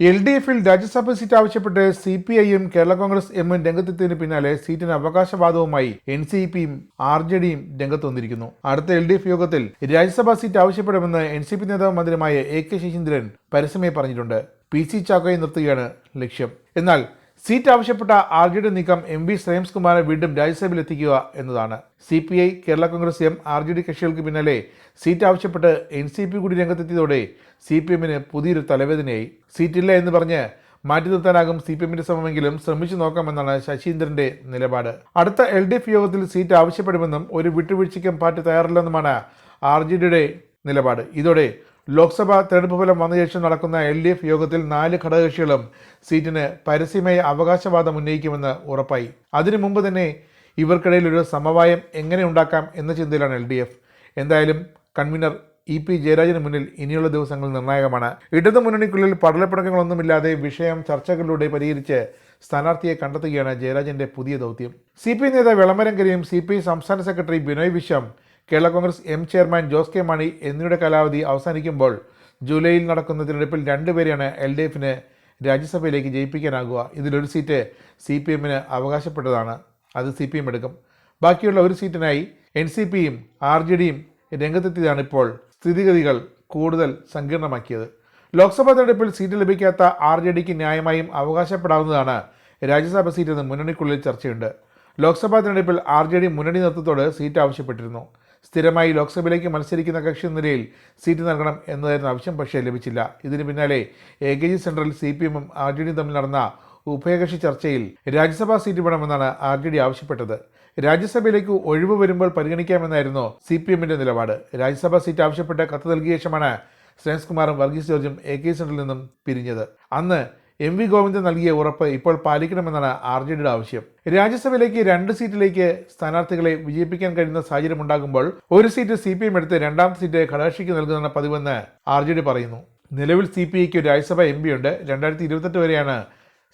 L D എഫിൽ Rajya Sabha seat ആവശ്യപ്പെട്ട് C P ഐയും കേരള കോൺഗ്രസ് എമ്മും രംഗത്തെത്തിയതിന് പിന്നാലെ സീറ്റിന് അവകാശവാദവുമായി എൻ സി പിയും ആർ ജെ ഡിയും രംഗത്ത് വന്നിരിക്കുന്നു. അടുത്ത എൽ ഡി എഫ് യോഗത്തിൽ രാജ്യസഭാ സീറ്റ് ആവശ്യപ്പെടുമെന്ന് എൻ സി പി നേതാവ് മന്ത്രിയുമായ എ കെ ശശീന്ദ്രൻ പരസ്യമായി പറഞ്ഞിട്ടുണ്ട്. പി സി ചാക്കോയെ നിർത്തുകയാണ് ലക്ഷ്യം. എന്നാൽ സീറ്റ് ആവശ്യപ്പെട്ട ആർ ജെ ഡി നീക്കം എം വി ശ്രേംസ് കുമാരെ വീണ്ടും രാജ്യസഭയിൽ എത്തിക്കുക എന്നതാണ്. C P I Kerala Congress M R J D കക്ഷികൾക്ക് പിന്നാലെ സീറ്റ് ആവശ്യപ്പെട്ട് എൻ സി പി കൂടി രംഗത്തെത്തിയതോടെ സി പി എമ്മിന് പുതിയൊരു തലവേദനയായി. സീറ്റില്ല എന്ന് പറഞ്ഞ് മാറ്റി നിർത്താനാകും സി പി എമ്മിന്റെ ശ്രമമെങ്കിലും ശ്രമിച്ചു നോക്കാമെന്നാണ് ശശീന്ദ്രന്റെ നിലപാട്. അടുത്ത എൽ ഡി എഫ് യോഗത്തിൽ സീറ്റ് ആവശ്യപ്പെടുമെന്നും ഒരു വിട്ടുവീഴ്ചയ്ക്കും പാർട്ടി തയ്യാറില്ലെന്നുമാണ് ആർ ജെ ഡിയുടെ നിലപാട്. ഇതോടെ ലോക്സഭാ തെരഞ്ഞെടുപ്പ് ഫലം വന്ന ശേഷം നടക്കുന്ന എൽ ഡി എഫ് യോഗത്തിൽ നാല് ഘടകകക്ഷികളും സീറ്റിന് പരസ്യമായ അവകാശവാദം ഉന്നയിക്കുമെന്ന് ഉറപ്പായി. അതിനു മുമ്പ് തന്നെ ഇവർക്കിടയിൽ ഒരു സമവായം എങ്ങനെ ഉണ്ടാക്കാം എന്ന ചിന്തയിലാണ് എൽ ഡി എഫ്. എന്തായാലും കൺവീനർ ഇ പി ജയരാജന് മുന്നിൽ ഇനിയുള്ള ദിവസങ്ങൾ നിർണായകമാണ്. ഇടതു മുന്നണിക്കുള്ളിൽ പടലപ്പിണക്കങ്ങളൊന്നുമില്ലാതെ വിഷയം ചർച്ചകളിലൂടെ പരിഹരിച്ച് സ്ഥാനാർത്ഥിയെ കണ്ടെത്തുകയാണ് ജയരാജന്റെ പുതിയ ദൗത്യം. സി പി ഐ നേതാവ് വിളംബരം കരിയും സി പി ഐ സംസ്ഥാന secretary Binoy Viswam Kerala Congress M chairman Jose K Mani എന്നിവരുടെ കാലാവധി അവസാനിക്കുമ്പോൾ ജൂലൈയിൽ നടക്കുന്ന തിരഞ്ഞെടുപ്പിൽ രണ്ടുപേരെയാണ് എൽ ഡി എഫിന് രാജ്യസഭയിലേക്ക് ജയിപ്പിക്കാനാകുക. ഇതിലൊരു സീറ്റ് സി പി എമ്മിന് അവകാശപ്പെട്ടതാണ്. അത് സി പി എം എടുക്കും. ബാക്കിയുള്ള ഒരു സീറ്റിനായി എൻ സി പിയും ആർ ജെ ഡിയും രംഗത്തെത്തിയതാണ് ഇപ്പോൾ സ്ഥിതിഗതികൾ കൂടുതൽ സങ്കീർണമാക്കിയത്. ലോക്സഭാ തെരഞ്ഞെടുപ്പിൽ സീറ്റ് ലഭിക്കാത്ത ആർ ജെ ഡിക്ക് ന്യായമായും അവകാശപ്പെടാവുന്നതാണ് രാജ്യസഭ സീറ്റെന്ന് മുന്നണിക്കുള്ളിൽ ചർച്ചയുണ്ട്. ലോക്സഭാ തെരഞ്ഞെടുപ്പിൽ ആർ ജെ ഡി മുന്നണി നേതൃത്വത്തോട് സീറ്റ് ആവശ്യപ്പെട്ടിരുന്നു. സ്ഥിരമായി ലോക്സഭയിലേക്ക് മത്സരിക്കുന്ന കക്ഷി എന്ന നിലയിൽ സീറ്റ് നൽകണം എന്നതായിരുന്നു ആവശ്യം പക്ഷേ ലഭിച്ചില്ല. ഇതിന് പിന്നാലെ A K G central C P എമ്മും ആർ ജെ ഡിയും തമ്മിൽ നടന്ന ഉഭയകക്ഷി ചർച്ചയിൽ രാജ്യസഭാ സീറ്റ് വേണമെന്നാണ് ആർ ജെ ഡി ആവശ്യപ്പെട്ടത്. രാജ്യസഭയിലേക്ക് ഒഴിവ് വരുമ്പോൾ പരിഗണിക്കാമെന്നായിരുന്നു സി പി എമ്മിന്റെ നിലപാട്. രാജ്യസഭാ സീറ്റ് ആവശ്യപ്പെട്ട് കത്ത് നൽകിയ ശേഷമാണ് ശ്രേയസ് കുമാറും വർഗീസ് ജോർജും എ കെ സെൻട്രലിൽ നിന്നും പിരിഞ്ഞത്. അന്ന് എം വി ഗോവിന്ദൻ നൽകിയ ഉറപ്പ് ഇപ്പോൾ പാലിക്കണമെന്നാണ് ആർ ജെ ഡിയുടെ ആവശ്യം. രാജ്യസഭയിലേക്ക് രണ്ട് സീറ്റിലേക്ക് സ്ഥാനാർത്ഥികളെ വിജയിപ്പിക്കാൻ കഴിയുന്ന സാഹചര്യം ഉണ്ടാകുമ്പോൾ ഒരു സീറ്റ് സി പി എം എടുത്ത് രണ്ടാമത്തെ സീറ്റ് ഘടകക്ഷിക്ക് നൽകുന്ന പതിവെന്ന് ആർ ജെ ഡി പറയുന്നു. നിലവിൽ സി പി ഐക്ക് രാജ്യസഭ എം ഉണ്ട്. രണ്ടായിരത്തി ഇരുപത്തെട്ട് വരെയാണ്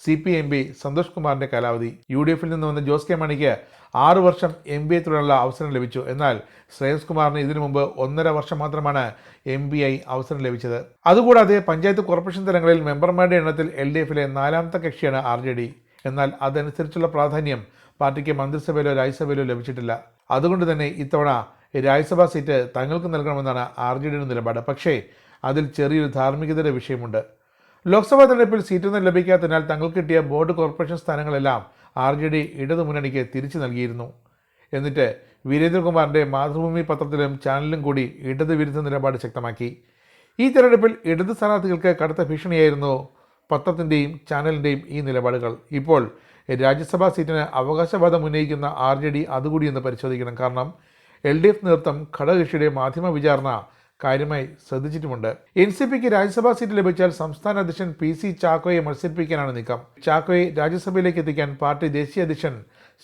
C P M P Santhosh കുമാറിന്റെ കാലാവധി. യു ഡി എഫിൽ നിന്ന് വന്ന ജോസ് കെ മാണിക്ക് ആറു വർഷം എം ബി എ തുടരാനുള്ള അവസരം ലഭിച്ചു. എന്നാൽ ശ്രേയസ് കുമാറിന് ഇതിനു മുമ്പ് ഒന്നര വർഷം മാത്രമാണ് എം ബി ഐ അവസരം ലഭിച്ചത്. അതുകൂടാതെ പഞ്ചായത്ത് കോർപ്പറേഷൻ തലങ്ങളിൽ മെമ്പർമാരുടെ എണ്ണത്തിൽ എൽ ഡി എഫിലെ നാലാമത്തെ കക്ഷിയാണ് ആർ ജെ ഡി. എന്നാൽ അതനുസരിച്ചുള്ള പ്രാധാന്യം പാർട്ടിക്ക് മന്ത്രിസഭയിലോ രാജ്യസഭയിലോ ലഭിച്ചിട്ടില്ല. അതുകൊണ്ട് തന്നെ ഇത്തവണ രാജ്യസഭാ സീറ്റ് തങ്ങൾക്ക് നൽകണമെന്നാണ് ആർ ജെ ഡിയുടെ നിലപാട്. പക്ഷേ അതിൽ ചെറിയൊരു ധാർമ്മികതയുടെ വിഷയമുണ്ട്. ലോക്സഭാ തെരഞ്ഞെടുപ്പിൽ സീറ്റൊന്നും ലഭിക്കാത്തതിനാൽ തങ്ങൾക്ക് കിട്ടിയ ബോർഡ് കോർപ്പറേഷൻ സ്ഥാനങ്ങളെല്ലാം ആർ ജെ ഡി ഇടതു മുന്നണിക്ക് തിരിച്ചു നൽകിയിരുന്നു. എന്നിട്ട് വീരേന്ദ്രകുമാറിന്റെ മാതൃഭൂമി പത്രത്തിലും ചാനലിലും കൂടി ഇടത് വിരുദ്ധ നിലപാട് ശക്തമാക്കി. ഈ തെരഞ്ഞെടുപ്പിൽ ഇടത് സ്ഥാനാർത്ഥികൾക്ക് കടുത്ത ഭീഷണിയായിരുന്നു പത്രത്തിന്റെയും ചാനലിന്റെയും ഈ നിലപാടുകൾ. ഇപ്പോൾ രാജ്യസഭാ സീറ്റിന് അവകാശവാദം ഉന്നയിക്കുന്ന ആർ ജെ ഡി അതുകൂടി ഒന്ന് പരിശോധിക്കണം. കാരണം എൽ ഡി എഫ് നേതൃത്വം ഘടകകക്ഷിയുടെ മാധ്യമ വിചാരണ കാര്യമായി ശ്രദ്ധിച്ചിട്ടുമുണ്ട്. എൻ സി പിക്ക് രാജ്യസഭാ സീറ്റ് ലഭിച്ചാൽ സംസ്ഥാന അധ്യക്ഷൻ പി സി ചാക്കോയെ മത്സരിപ്പിക്കാനാണ് നീക്കം. ചാക്കോയെ രാജ്യസഭയിലേക്ക് എത്തിക്കാൻ പാർട്ടി ദേശീയ അധ്യക്ഷൻ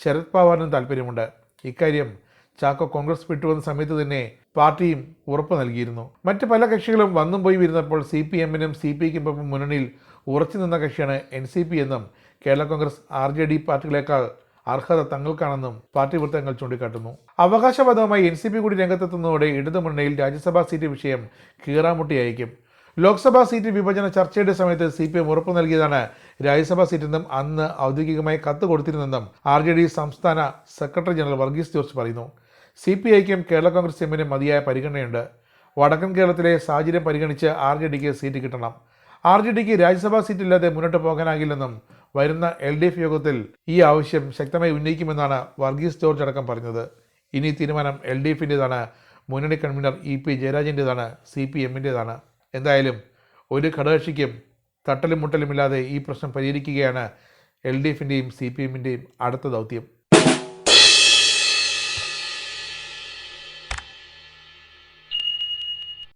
ശരത് പവാറിനും താല്പര്യമുണ്ട് ഇക്കാര്യം ചാക്കോ കോൺഗ്രസ് വിട്ടുവന്ന സമയത്ത് തന്നെ പാർട്ടിയും ഉറപ്പ് നൽകിയിരുന്നു. മറ്റ് പല കക്ഷികളും വന്നും പോയി വരുന്നപ്പോൾ സി പി എമ്മിനും സി പി ഐക്കും മുന്നണിയിൽ ഉറച്ചു നിന്ന കക്ഷിയാണ് എൻ സി പി എന്നും Kerala Congress R J D പാർട്ടികളെക്കാൾ അർഹത തങ്ങൾക്കാണെന്നും പാർട്ടി വൃത്തങ്ങൾ ചൂണ്ടിക്കാട്ടുന്നു. അവകാശവാദവുമായി എൻ സി പി കൂടി രംഗത്തെത്തുന്നതോടെ ഇടതു മുന്നണിയിൽ രാജ്യസഭാ സീറ്റ് വിഷയം കീറാമുട്ടിയായിരിക്കും. ലോക്സഭാ സീറ്റ് വിഭജന ചർച്ചയുടെ സമയത്ത് സി പി എം ഉറപ്പു നൽകിയതാണ് രാജ്യസഭാ സീറ്റെന്നും അന്ന് ഔദ്യോഗികമായി കത്ത് കൊടുത്തിരുന്നെന്നും ആർ ജെ ഡി സംസ്ഥാന സെക്രട്ടറി ജനറൽ വർഗീസ് ജോർജ് പറയുന്നു. സി പി ഐക്കും കേരള കോൺഗ്രസ് എമ്മിനും മതിയായ പരിഗണനയുണ്ട്. വടക്കൻ കേരളത്തിലെ സാഹചര്യം പരിഗണിച്ച് ആർ ജെ ഡിക്ക് സീറ്റ് കിട്ടണം. ആർ ജെ ഡിക്ക് രാജ്യസഭാ സീറ്റില്ലാതെ മുന്നോട്ട് പോകാനാകില്ലെന്നും വരുന്ന എൽ ഡി എഫ് യോഗത്തിൽ ഈ ആവശ്യം ശക്തമായി ഉന്നയിക്കുമെന്നാണ് വർഗീസ് ജോർജ് അടക്കം പറഞ്ഞത്. ഇനി തീരുമാനം എൽ ഡി എഫിന്റെതാണ് മുന്നണി കൺവീനർ ഇ പി ജയരാജന്റെതാണ് സി പി എമ്മിന്റെതാണ് എന്തായാലും ഒരു ഘടകകക്ഷിക്കും തട്ടലും മുട്ടലുമില്ലാതെ ഈ പ്രശ്നം പരിഹരിക്കുകയാണ് എൽ ഡി എഫിന്റെയും സി പി എമ്മിന്റെയും അടുത്ത ദൗത്യം.